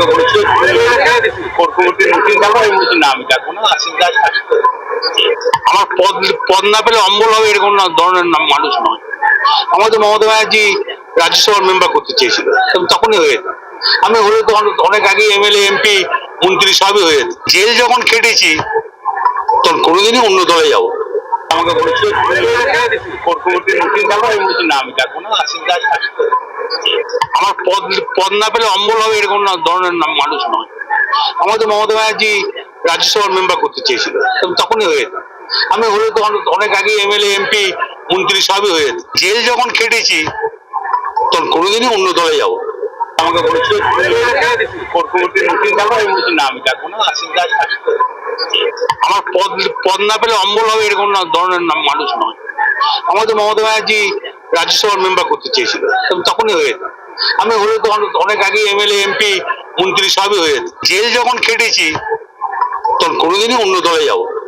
আমি না আমার পদ পদ না পেলে অম্বল হবে এরকম ধরনের মানুষ নয়। আমাদের মমতা ব্যানার্জি রাজ্যসভার মেম্বার করতে চেয়েছিল তখনই হয়ে। আমি হলে অনেক- আগে এমএলএ, এমপি, মন্ত্রী সবই হয়ে জেল যখন খেটেছি, তখন কোনোদিনই অন্য দলে যাব। আমাকে বলছি না, আমি না আসিফ দাস আমার পদ পদ না পেলে অম্বল হবে এরকম না, ধরনের না- মানুষ নয় আমাদের মমতা ব্যানার্জি রাজ্যসভার মেম্বার করতে চেয়েছিল তখনই হয়ে যেত। আমি হলে তো অনেক- আগে এমএলএ, এমপি, মন্ত্রী সবই হয়ে যেত। জেল যখন খেটেছি, তখন কোনোদিনই অন্য দলে যাব আমাকে বলছি আমার পদ পদ না পেলে অম্বল হবে এরকম না, ধরনের না- মানুষ নয় আমাদের মমতা ব্যানার্জি রাজ্যসভার মেম্বার করতে চেয়েছিল তখনই হয়ে। আমি হলে তো অনেক- অনেক আগে এমএলএ, এমপি, মন্ত্রী সবই হয়ে। জেল যখন খেটেছি, তখন কোনোদিনই অন্য দলে যাব